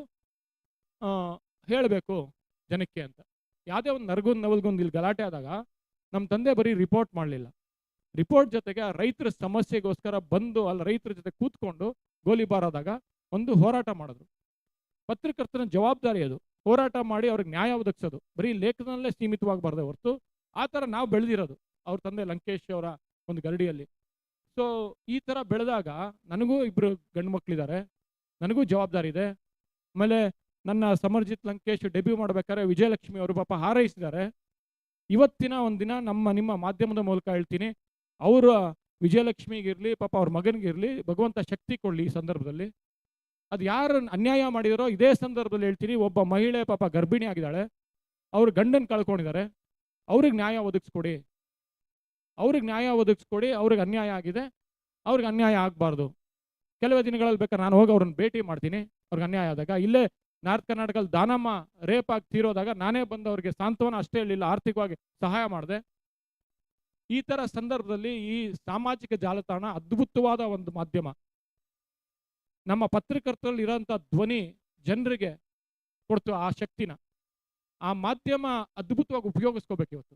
ಹೇಳಬೇಕು ಜನಕ್ಕೆ ಅಂತ. ಯಾವುದೇ ಒಂದು ನರಗೊಂದು ನವಲ್ಗೊಂದು ಇಲ್ಲಿ ಗಲಾಟೆ ಆದಾಗ ನಮ್ಮ ತಂದೆ ಬರೀ ರಿಪೋರ್ಟ್ ಮಾಡಲಿಲ್ಲ. ರಿಪೋರ್ಟ್ ಜೊತೆಗೆ ಆ ರೈತರ ಸಮಸ್ಯೆಗೋಸ್ಕರ ಬಂದು ಅಲ್ಲಿ ರೈತರ ಜೊತೆ ಕೂತ್ಕೊಂಡು ಗೋಲಿಬಾರಾದಾಗ ಒಂದು ಹೋರಾಟ ಮಾಡಿದ್ರು. ಪತ್ರಕರ್ತನ ಜವಾಬ್ದಾರಿ ಅದು. ಹೋರಾಟ ಮಾಡಿ ಅವ್ರಿಗೆ ನ್ಯಾಯ ಒದಗಿಸೋದು. ಬರೀ ಲೇಖನಲ್ಲೇ ಸೀಮಿತವಾಗಬಾರ್ದೆ ಹೊರತು ಆ ಥರ ನಾವು ಬೆಳೆದಿರೋದು. ಅವ್ರ ತಂದೆ ಲಂಕೇಶ್ ಅವರ ಒಂದು ಗರಡಿಯಲ್ಲಿ. ಸೊ ಈ ಥರ ಬೆಳೆದಾಗ ನನಗೂ ಇಬ್ಬರು ಗಂಡು ಮಕ್ಕಳಿದ್ದಾರೆ ನನಗೂ ಜವಾಬ್ದಾರಿ ಇದೆ. ಆಮೇಲೆ ನನ್ನ ಸಮರ್ಜಿತ್ ಲಂಕೇಶ್ ಡೆಬ್ಯೂ ಮಾಡಬೇಕಾದ್ರೆ ವಿಜಯಲಕ್ಷ್ಮಿ ಅವರು ಪಾಪ ಹಾರೈಸಿದ್ದಾರೆ. ಇವತ್ತಿನ ಒಂದಿನ ನಮ್ಮ, ನಿಮ್ಮ ಮಾಧ್ಯಮದ ಮೂಲಕ ಹೇಳ್ತೀನಿ. ಅವರ ವಿಜಯಲಕ್ಷ್ಮಿಗಿರಲಿ ಪಾಪ ಅವ್ರ ಮಗನಿಗಿರಲಿ ಭಗವಂತ ಶಕ್ತಿ ಕೊಡಲಿ ಈ ಸಂದರ್ಭದಲ್ಲಿ. ಅದು ಯಾರು ಅನ್ಯಾಯ ಮಾಡಿದಾರೋ ಇದೇ ಸಂದರ್ಭದಲ್ಲಿ ಹೇಳ್ತೀನಿ. ಒಬ್ಬ ಮಹಿಳೆ ಪಾಪ ಗರ್ಭಿಣಿ ಆಗಿದ್ದಾಳೆ ಅವ್ರ ಗಂಡನ್ ಕಳ್ಕೊಂಡಿದ್ದಾರೆ. ಅವ್ರಿಗೆ ನ್ಯಾಯ ಒದಗಿಸ್ಕೊಡಿ. ಅವ್ರಿಗೆ ನ್ಯಾಯ ಒದಗಿಸ್ಕೊಡಿ, ಅವ್ರಿಗೆ ಅನ್ಯಾಯ ಆಗಿದೆ, ಅವ್ರಿಗೆ ಅನ್ಯಾಯ ಆಗಬಾರ್ದು. ಕೆಲವೇ ದಿನಗಳಲ್ಲಿ ಬೇಕಾದ್ರೆ ನಾನು ಹೋಗಿ ಅವ್ರನ್ನ ಭೇಟಿ ಮಾಡ್ತೀನಿ, ಅವ್ರಿಗೆ ಅನ್ಯಾಯ ಆದಾಗ. ಇಲ್ಲೇ ನಾರ್ತ್ ಕರ್ನಾಟಕದಲ್ಲಿ ದಾನಮ್ಮ ರೇಪ್ ಆಗಿ ತೀರೋದಾಗ ನಾನೇ ಬಂದು ಅವ್ರಿಗೆ ಸಾಂತ್ವನ ಅಷ್ಟೇ ಹೇಳಿಲ್ಲ, ಆರ್ಥಿಕವಾಗಿ ಸಹಾಯ ಮಾಡಿದೆ. ಈ ಥರ ಸಂದರ್ಭದಲ್ಲಿ ಈ ಸಾಮಾಜಿಕ ಜಾಲತಾಣ ಅದ್ಭುತವಾದ ಒಂದು ಮಾಧ್ಯಮ. ನಮ್ಮ ಪತ್ರಕರ್ತರಲ್ಲಿ ಇರೋಂಥ ಧ್ವನಿ ಜನರಿಗೆ ಕೊಡ್ತು ಆ ಶಕ್ತಿನ. ಆ ಮಾಧ್ಯಮ ಅದ್ಭುತವಾಗಿ ಉಪಯೋಗಿಸ್ಕೋಬೇಕು ಇವತ್ತು.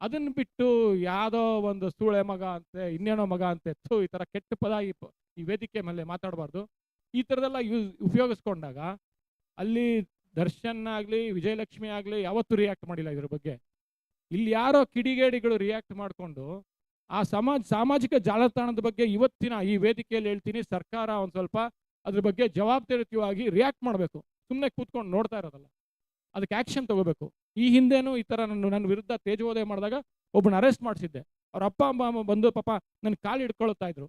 ಅದನ್ನ ಬಿಟ್ಟು ಯಾವುದೋ ಒಂದು ಸೂಳೆ ಮಗ ಅಂತೆ, ಇನ್ನೇನೋ ಮಗ ಅಂತೆ ಈ ಥರ ಕೆಟ್ಟ ಪದ ಈ ಈ ವೇದಿಕೆ ಮೇಲೆ ಮಾತಾಡಬಾರ್ದು. ಈ ಥರದೆಲ್ಲ ಯೂಸ್ ಉಪಯೋಗಿಸ್ಕೊಂಡಾಗ ಅಲ್ಲಿ ದರ್ಶನ್ ಆಗಲಿ, ವಿಜಯಲಕ್ಷ್ಮಿ ಆಗಲಿ ಯಾವತ್ತೂ ರಿಯಾಕ್ಟ್ ಮಾಡಿಲ್ಲ ಇದ್ರ ಬಗ್ಗೆ. ಇಲ್ಲಿ ಯಾರೋ ಕಿಡಿಗೇಡಿಗಳು ರಿಯಾಕ್ಟ್ ಮಾಡಿಕೊಂಡು ಆ ಸಮಾಜ, ಸಾಮಾಜಿಕ ಜಾಲತಾಣದ ಬಗ್ಗೆ ಇವತ್ತಿನ ಈ ವೇದಿಕೆಯಲ್ಲಿ ಹೇಳ್ತೀನಿ, ಸರ್ಕಾರ ಒಂದು ಸ್ವಲ್ಪ ಅದ್ರ ಬಗ್ಗೆ ಜವಾಬ್ದಾರಿತವಾಗಿ ರಿಯಾಕ್ಟ್ ಮಾಡಬೇಕು. ಸುಮ್ಮನೆ ಕೂತ್ಕೊಂಡು ನೋಡ್ತಾ ಇರೋದಲ್ಲ. ಅದಕ್ಕೆ ಆ್ಯಕ್ಷನ್ ತಗೋಬೇಕು. ಈ ಹಿಂದೆನೂ ಈ ಥರ ನಾನು ನನ್ನ ವಿರುದ್ಧ ತೇಜೋದಯ ಮಾಡಿದಾಗ ಒಬ್ಬನ ಅರೆಸ್ಟ್ ಮಾಡಿಸಿದ್ದೆ. ಅವ್ರ ಅಪ್ಪ, ಅಮ್ಮ ಬಂದು ಪಾಪ ನನ್ನ ಕಾಲು ಹಿಡ್ಕೊಳ್ತಾ ಇದ್ರು.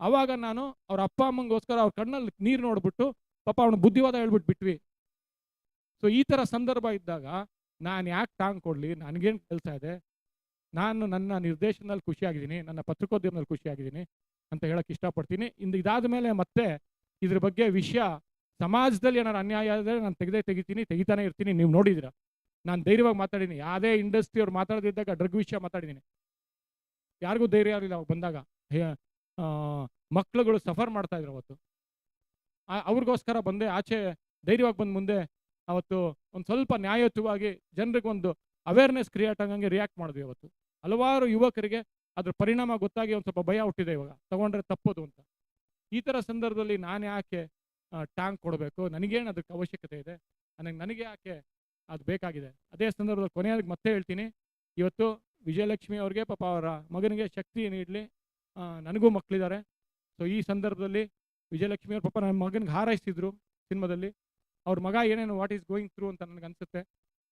ಆವಾಗ ನಾನು ಅವ್ರ ಅಪ್ಪ, ಅಮ್ಮಂಗೋಸ್ಕರ ಅವ್ರ ಕಣ್ಣಲ್ಲಿ ನೀರು ನೋಡ್ಬಿಟ್ಟು ಪಾಪ ಅವನು ಬುದ್ಧಿವಾದ ಹೇಳ್ಬಿಟ್ಟು ಬಿಟ್ವಿ. ಸೊ ಈ ಥರ ಸಂದರ್ಭ ಇದ್ದಾಗ ನಾನು ಯಾಕೆ ಟಾಂಗ್ ಕೊಡಲಿ? ನನಗೇನು ಕೆಲಸ ಇದೆ? ನಾನು ನನ್ನ ನಿರ್ದೇಶನದಲ್ಲಿ ಖುಷಿಯಾಗಿದ್ದೀನಿ, ನನ್ನ ಪತ್ರಿಕೋದ್ಯಮದಲ್ಲಿ ಖುಷಿಯಾಗಿದ್ದೀನಿ ಅಂತ ಹೇಳಕ್ಕೆ ಇಷ್ಟಪಡ್ತೀನಿ. ಇಂದು ಇದಾದ ಮೇಲೆ ಮತ್ತೆ ಇದ್ರ ಬಗ್ಗೆ ವಿಷಯ ಸಮಾಜದಲ್ಲಿ ಏನಾರು ಅನ್ಯಾಯ ಆದರೆ ನಾನು ತೆಗೆದೇ ತೆಗಿತೀನಿ, ತೆಗಿತಾನೆ ಇರ್ತೀನಿ. ನೀವು ನೋಡಿದ್ದೀರಾ ನಾನು ಧೈರ್ಯವಾಗಿ ಮಾತಾಡಿದ್ದೀನಿ ಯಾವುದೇ ಇಂಡಸ್ಟ್ರಿ ಅವ್ರು ಮಾತಾಡದಿದ್ದಾಗ ಡ್ರಗ್ ವಿಷಯ ಮಾತಾಡಿದ್ದೀನಿ ಯಾರಿಗೂ ಧೈರ್ಯ ಆಗಲಿಲ್ಲ ಅವಾಗ ಬಂದಾಗ. ಮಕ್ಕಳುಗಳು ಸಫರ್ ಮಾಡ್ತಾ ಇದ್ರು ಅವತ್ತು. ಅವ್ರಿಗೋಸ್ಕರ ಬಂದೆ. ಆಚೆ ಧೈರ್ಯವಾಗಿ ಬಂದ ಮುಂದೆ ಅವತ್ತು ಒಂದು ಸ್ವಲ್ಪ ನ್ಯಾಯಯುತವಾಗಿ ಜನರಿಗೆ ಒಂದು ಅವೇರ್ನೆಸ್ ಕ್ರಿಯೇಟ್ ಆಗಂಗೆ ರಿಯಾಕ್ಟ್ ಮಾಡಿದ್ವಿ ಅವತ್ತು. ಹಲವಾರು ಯುವಕರಿಗೆ ಅದ್ರ ಪರಿಣಾಮ ಗೊತ್ತಾಗಿ ಒಂದು ಸ್ವಲ್ಪ ಭಯ ಹುಟ್ಟಿದೆ ಇವಾಗ. ತಗೊಂಡ್ರೆ ತಪ್ಪೋದು ಅಂತ. ಈ ಥರ ಸಂದರ್ಭದಲ್ಲಿ ನಾನು ಯಾಕೆ ಟ್ಯಾಂಕ್ ಕೊಡಬೇಕು? ನನಗೇನು ಅದಕ್ಕೆ ಅವಶ್ಯಕತೆ ಇದೆ? ನನಗೆ ನನಗೆ ಯಾಕೆ ಅದು ಬೇಕಾಗಿದೆ. ಅದೇ ಸಂದರ್ಭದಲ್ಲಿ ಕೊನೆಯದಾಗಿ ಮತ್ತೆ ಹೇಳ್ತೀನಿ. ಇವತ್ತು ವಿಜಯಲಕ್ಷ್ಮಿ ಅವ್ರಿಗೆ ಪಾಪ ಅವರ ಮಗನಿಗೆ ಶಕ್ತಿ ನೀಡಲಿ ನನಗೂ ಮಕ್ಕಳಿದ್ದಾರೆ. ಸೊ ಈ ಸಂದರ್ಭದಲ್ಲಿ ವಿಜಯಲಕ್ಷ್ಮಿ ಅವ್ರ ಪಾಪ ನನ್ನ ಮಗನಿಗೆ ಹಾರೈಸ್ತಿದ್ರು ಸಿನಿಮಾದಲ್ಲಿ. ಅವ್ರ ಮಗ ಏನೇನು ವಾಟ್ ಈಸ್ ಗೋಯಿಂಗ್ ಥ್ರೂ ಅಂತ ನನಗೆ ಅನಿಸುತ್ತೆ.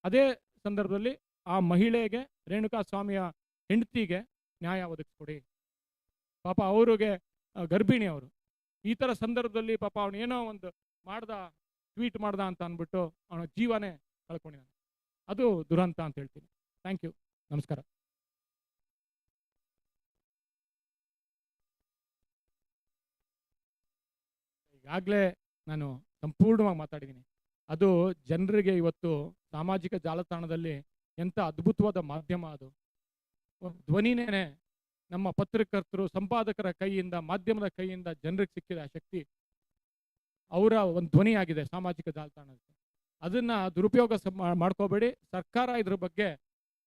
ಅದೇ ಸಂದರ್ಭದಲ್ಲಿ ಆ ಮಹಿಳೆಗೆ ರೇಣುಕಾ ಸ್ವಾಮಿಯ ಹೆಂಡತಿಗೆ ನ್ಯಾಯ ಒದಗಿಸ್ಕೊಡಿ. ಪಾಪ ಅವ್ರಿಗೆ ಗರ್ಭಿಣಿ ಅವರು. ಈ ಥರ ಸಂದರ್ಭದಲ್ಲಿ ಪಾಪ ಏನೋ ಒಂದು ಮಾಡ್ದ ಟ್ವೀಟ್ ಮಾಡ್ದ ಅಂತ ಅಂದ್ಬಿಟ್ಟು ಅವನ ಜೀವನೇ ಕಳ್ಕೊಂಡಿದ್ದಾನೆ. ಅದು ದುರಂತ ಅಂತ ಹೇಳ್ತೀನಿ. Thank you. ನಮಸ್ಕಾರ. ಈಗಾಗಲೇ ನಾನು ಸಂಪೂರ್ಣವಾಗಿ ಮಾತಾಡಿದ್ದೀನಿ. ಅದು ಜನರಿಗೆ ಇವತ್ತು ಸಾಮಾಜಿಕ ಜಾಲತಾಣದಲ್ಲಿ ಎಂಥ ಅದ್ಭುತವಾದ ಮಾಧ್ಯಮ ಅದು. ಧ್ವನಿನೇ ನಮ್ಮ ಪತ್ರಕರ್ತರು, ಸಂಪಾದಕರ ಕೈಯಿಂದ, ಮಾಧ್ಯಮದ ಕೈಯಿಂದ ಜನರಿಗೆ ಸಿಕ್ಕಿದ ಶಕ್ತಿ ಅವರ ಒಂದು ಧ್ವನಿಯಾಗಿದೆ ಸಾಮಾಜಿಕ ಜಾಲತಾಣಕ್ಕೆ ಅದನ್ನ ದುರುಪಯೋಗ ಮಾಡ್ಕೋಬೇಡಿ. ಸರ್ಕಾರ ಇದ್ರ ಬಗ್ಗೆ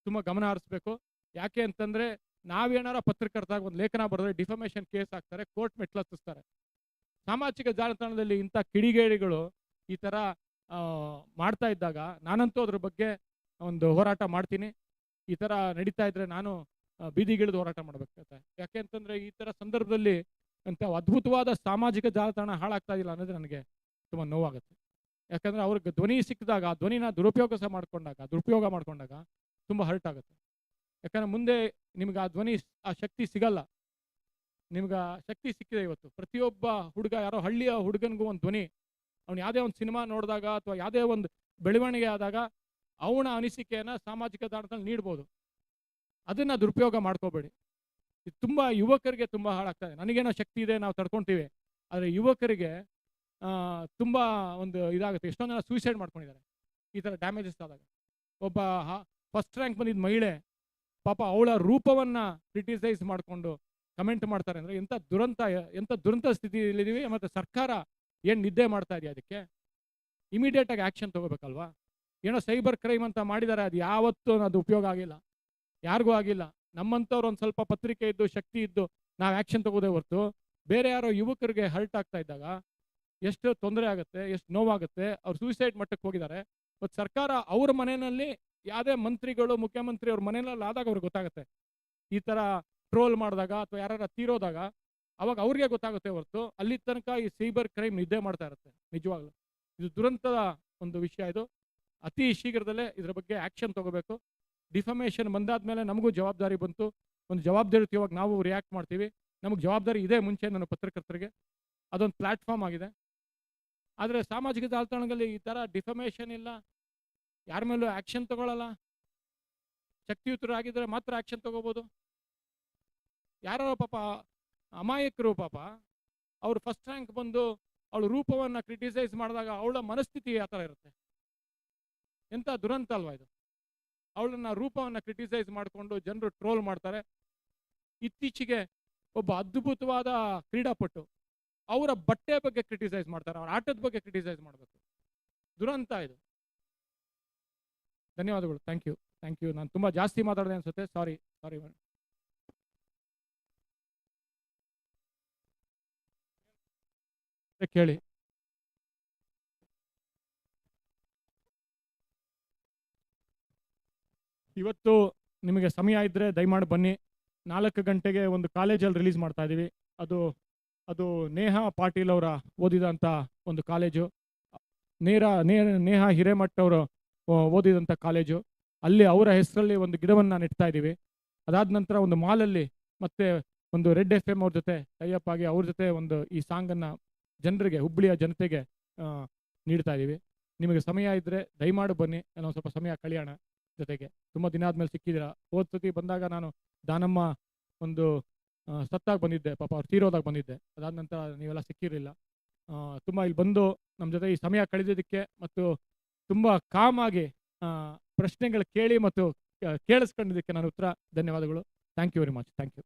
ತುಂಬ ಗಮನ ಹರಿಸ್ಬೇಕು. ಯಾಕೆ ಅಂತಂದ್ರೆ ನಾವೇನಾರ ಪತ್ರಕರ್ತಾಗ ಒಂದು ಲೇಖನ ಬರೆದ್ರೆ ಡಿಫಮೇಷನ್ ಕೇಸ್ ಹಾಕ್ತಾರೆ, ಕೋರ್ಟ್ ಮೆಟ್ಲತ್ತಿಸ್ತಾರೆ ಸಾಮಾಜಿಕ ಜಾಲತಾಣದಲ್ಲಿ ಇಂಥ ಕಿಡಿಗೇಡಿಗಳು ಈ ಥರ ಮಾಡ್ತಾ ಇದ್ದಾಗ ನಾನಂತೂ ಅದ್ರ ಬಗ್ಗೆ ಒಂದು ಹೋರಾಟ ಮಾಡ್ತೀನಿ. ಈ ಥರ ನಡೀತಾ ಇದ್ರೆ ನಾನು ಬೀದಿಗಿಳಿದು ಹೋರಾಟ ಮಾಡಬೇಕಾಗತ್ತೆ ಯಾಕೆ ಅಂತಂದ್ರೆ ಈ ಥರ ಸಂದರ್ಭದಲ್ಲಿ ಅಂತ ಅದ್ಭುತವಾದ ಸಾಮಾಜಿಕ ಜಾಲತಾಣ ಹಾಳಾಗ್ತಾ ಇಲ್ಲ ಅನ್ನೋದು ನನಗೆ ತುಂಬ ನೋವಾಗುತ್ತೆ. ಯಾಕಂದ್ರೆ ಅವ್ರಿಗೆ ಧ್ವನಿ ಸಿಕ್ಕಿದಾಗ, ಆ ಧ್ವನಿನ ದುರುಪಯೋಗ ಸಹ ಮಾಡಿಕೊಂಡಾಗ, ದುರುಪಯೋಗ ಮಾಡಿಕೊಂಡಾಗ ತುಂಬ ಹರ್ಟ್ ಆಗುತ್ತೆ. ಯಾಕಂದ್ರೆ ಮುಂದೆ ನಿಮ್ಗೆ ಆ ಧ್ವನಿ, ಆ ಶಕ್ತಿ ಸಿಗಲ್ಲ. ನಿಮ್ಗೆ ಆ ಶಕ್ತಿ ಸಿಕ್ಕಿದೆ ಇವತ್ತು. ಪ್ರತಿಯೊಬ್ಬ ಹುಡುಗ, ಯಾರೋ ಹಳ್ಳಿಯ ಹುಡುಗನಿಗೂ ಒಂದು ಧ್ವನಿ, ಅವ್ನು ಯಾವುದೇ ಒಂದು ಸಿನಿಮಾ ನೋಡಿದಾಗ ಅಥವಾ ಯಾವುದೇ ಒಂದು ಬೆಳವಣಿಗೆ ಆದಾಗ ಅವನ ಅನಿಸಿಕೆಯನ್ನ ಸಾಮಾಜಿಕ ತಾಣದಲ್ಲಿ ನೀಡ್ಬೋದು. ಅದನ್ನ ದುರುಪಯೋಗ ಮಾಡ್ಕೋಬೇಡಿ. ಇದು ತುಂಬಾ ಯುವಕರಿಗೆ ತುಂಬ ಹಾಳಾಗ್ತದೆ ನನಗೇನೋ ಶಕ್ತಿ ಇದೆ, ನಾವು ತಡ್ಕೊತೀವಿ. ಆದರೆ ಯುವಕರಿಗೆ ತುಂಬಾ ಒಂದು ಇದಾಗುತ್ತೆ. ಎಷ್ಟೊಂದು ಜನ ಸೂಸೈಡ್ ಮಾಡ್ಕೊಂಡಿದ್ದಾರೆ. ಈ ಥರ ಡ್ಯಾಮೇಜಸ್ ಆದಾಗ. ಒಬ್ಬ ಫಸ್ಟ್ ರ್ಯಾಂಕ್ ಬಂದಿದ್ದ ಮಹಿಳೆ, ಪಾಪ ಅವಳ ರೂಪವನ್ನು ಕ್ರಿಟಿಸೈಸ್ ಮಾಡಿಕೊಂಡು ಕಮೆಂಟ್ ಮಾಡ್ತಾರೆ ಅಂದರೆ ಎಂಥ ದುರಂತ ಎಂಥ ದುರಂತ ಸ್ಥಿತಿಯಲ್ಲಿದ್ದೀವಿ, ಮತ್ತು ಸರ್ಕಾರ ಏನು ನಿದ್ದೆ ಮಾಡ್ತಾ ಇದೆಯಾ ಅದಕ್ಕೆ? ಇಮಿಡಿಯೇಟಾಗಿ ಆ್ಯಕ್ಷನ್ ತೊಗೋಬೇಕಲ್ವಾ? ಏನೋ ಸೈಬರ್ ಕ್ರೈಮ್ ಅಂತ ಮಾಡಿದ್ದಾರೆ, ಅದು ಯಾವತ್ತೂ ಅದು ಉಪಯೋಗ ಆಗಿಲ್ಲ. ಯಾರಿಗೂ ಆಗಿಲ್ಲ. ನಮ್ಮಂಥವ್ರು ಒಂದು ಸ್ವಲ್ಪ ಪತ್ರಿಕೆ ಇದ್ದು, ಶಕ್ತಿ ಇದ್ದು, ನಾವು ಆ್ಯಕ್ಷನ್ ತಗೋದೇ ಹೊರತು. ಬೇರೆ ಯಾರೋ ಯುವಕರಿಗೆ ಹರ್ಟ್ ಆಗ್ತಾ ಇದ್ದಾಗ ಎಷ್ಟು ತೊಂದರೆ ಆಗುತ್ತೆ, ಎಷ್ಟು ನೋವಾಗುತ್ತೆ, ಅವ್ರು ಸೂಸೈಡ್ ಮಟ್ಟಕ್ಕೆ ಹೋಗಿದ್ದಾರೆ. ಮತ್ತು ಸರ್ಕಾರ ಅವ್ರ ಮನೆಯಲ್ಲಿ ಯಾವುದೇ ಮಂತ್ರಿಗಳು, ಮುಖ್ಯಮಂತ್ರಿ ಅವ್ರ ಮನೆಯಲ್ಲಿ ಆದಾಗ ಅವ್ರಿಗೆ ಗೊತ್ತಾಗುತ್ತೆ. ಈ ಥರ ಟ್ರೋಲ್ ಮಾಡಿದಾಗ ಅಥವಾ ಯಾರು ತೀರೋದಾಗ ಅವಾಗ ಅವ್ರಿಗೆ ಗೊತ್ತಾಗುತ್ತೆ ಹೊರತು ಅಲ್ಲಿ ತನಕ ಈ ಸೈಬರ್ ಕ್ರೈಮ್ ನಿದ್ದೆ ಮಾಡ್ತಾ ಇರುತ್ತೆ, ನಿಜವಾಗ್ಲೂ. ಇದು ದುರಂತದ ಒಂದು ವಿಷಯ ಇದು. ಅತಿ ಶೀಘ್ರದಲ್ಲೇ ಇದ್ರ ಬಗ್ಗೆ ಆ್ಯಕ್ಷನ್ ತಗೋಬೇಕು. ಡಿಫಮೇಷನ್ ಬಂದಾದ ಮೇಲೆ ನಮಗೂ ಜವಾಬ್ದಾರಿ ಬಂತು. ಒಂದು ಜವಾಬ್ದಾರಿ ಜವಾಬ್ದಾರಿಯುತವಾಗಿ ನಾವು ರಿಯಾಕ್ಟ್ ಮಾಡ್ತೀವಿ. ನಮಗೆ ಜವಾಬ್ದಾರಿ ಇದೆ ಮುಂಚೆ ನನ್ನ ಪತ್ರಕರ್ತರಿಗೆ. ಅದೊಂದು ಪ್ಲ್ಯಾಟ್ಫಾರ್ಮ್ ಆಗಿದೆ. ಆದರೆ ಸಾಮಾಜಿಕ ಜಾಲತಾಣಗಳಲ್ಲಿ ಈ ಥರ ಡಿಫಮೇಷನ್ ಇಲ್ಲ. ಯಾರ ಮೇಲೂ ಆ್ಯಕ್ಷನ್ ತಗೊಳ್ಳಲ್ಲ ಶಕ್ತಿಯುತರಾಗಿದ್ದರೆ ಮಾತ್ರ ಆ್ಯಕ್ಷನ್ ತಗೋಬೋದು. ಯಾರೋ ಪಾಪ ಅಮಾಯಕರು ಪಾಪ, ಅವರು ಫಸ್ಟ್ ರ್ಯಾಂಕ್ ಬಂದು ಅವಳ ರೂಪವನ್ನು ಕ್ರಿಟಿಸೈಸ್ ಮಾಡಿದಾಗ ಅವಳ ಮನಸ್ಥಿತಿ ಆ ಥರ ಇರುತ್ತೆ. ಎಂಥ ದುರಂತ ಅಲ್ವಾ ಇದು? ಅವಳನ್ನ ರೂಪವನ್ನು ಕ್ರಿಟಿಸೈಸ್ ಮಾಡಿಕೊಂಡು ಜನರು ಟ್ರೋಲ್ ಮಾಡ್ತಾರೆ. ಇತ್ತೀಚೆಗೆ ಒಬ್ಬ ಅದ್ಭುತವಾದ ಕ್ರೀಡಾಪಟು. ಅವರ ಬಟ್ಟೆ ಬಗ್ಗೆ ಕ್ರಿಟಿಸೈಸ್ ಮಾಡ್ತಾರೆ, ಅವ್ರ ಆಟದ ಬಗ್ಗೆ ಕ್ರಿಟಿಸೈಸ್ ಮಾಡಬೇಕು. ದುರಂತ ಇದು. ಧನ್ಯವಾದಗಳು. Thank you. Thank you. ನಾನು ತುಂಬ ಜಾಸ್ತಿ ಮಾತಾಡಿದೆ ಅನ್ಸುತ್ತೆ. ಸಾರಿ. ಸಾರಿ. ಕೇಳಿ. ಇವತ್ತು ನಿಮಗೆ ಸಮಯ ಇದ್ದರೆ ದಯಮಾಡಿ ಬನ್ನಿ. ನಾಲ್ಕು ಗಂಟೆಗೆ ಒಂದು ಕಾಲೇಜಲ್ಲಿ ರಿಲೀಸ್ ಮಾಡ್ತಾ ಇದ್ದೀವಿ ಅದು ಅದು ನೇಹಾ ಪಾಟೀಲ್ ಅವರ ಓದಿದಂಥ ಒಂದು ಕಾಲೇಜು. ನೇರ, ನೇ, ನೇಹಾ ಹಿರೇಮಠ್ ಅವರು ಓದಿದಂಥ ಕಾಲೇಜು. ಅಲ್ಲಿ ಅವರ ಹೆಸರಲ್ಲಿ ಒಂದು ಗಿಡವನ್ನು ನೆಡ್ತಾ ಇದ್ದೀವಿ. ಅದಾದ ನಂತರ ಒಂದು ಮಾಲಲ್ಲಿ ಮತ್ತೆ ಒಂದು ರೆಡ್ ಎಫ್ ಎಂ ಅವ್ರ ಜೊತೆ ಟೈಅಪ್ ಆಗಿ ಅವ್ರ ಜೊತೆ ಒಂದು ಈ ಸಾಂಗನ್ನು ಜನರಿಗೆ ಹುಬ್ಬಳ್ಳಿಯ ಜನತೆಗೆ ನೀಡ್ತಾ ಇದ್ದೀವಿ. ನಿಮಗೆ ಸಮಯ ಇದ್ದರೆ ದಯಮಾಡಿ ಬನ್ನಿ ನಾನು ಸ್ವಲ್ಪ ಸಮಯ ಕಳೆಯೋಣ ಜೊತೆಗೆ. ತುಂಬ ದಿನ ಆದಮೇಲೆ ಸಿಕ್ಕಿದ್ದೀರಾ? ಹೋದ ಸತಿ ಬಂದಾಗ ನಾನು ದಾನಮ್ಮ ಒಂದು ಸತ್ತಾಗ ಬಂದಿದ್ದೆ, ಪಾಪ ಅವ್ರು ತೀರೋದಾಗ ಬಂದಿದ್ದೆ. ಅದಾದ ನಂತರ ನೀವೆಲ್ಲ ಸಿಕ್ಕಿರಲಿಲ್ಲ. ತುಂಬ ಇಲ್ಲಿ ಬಂದು ನಮ್ಮ ಜೊತೆ ಈ ಸಮಯ ಕಳೆದಿದ್ದಕ್ಕೆ ಮತ್ತು ತುಂಬ ಕಾಮಾಗಿ ಪ್ರಶ್ನೆಗಳು ಕೇಳಿ ಮತ್ತು ಕೇಳಿಸ್ಕೊಂಡಿದ್ದಕ್ಕೆ ನಾನು ಉತ್ತರ, ಧನ್ಯವಾದಗಳು. Thank you very much thank you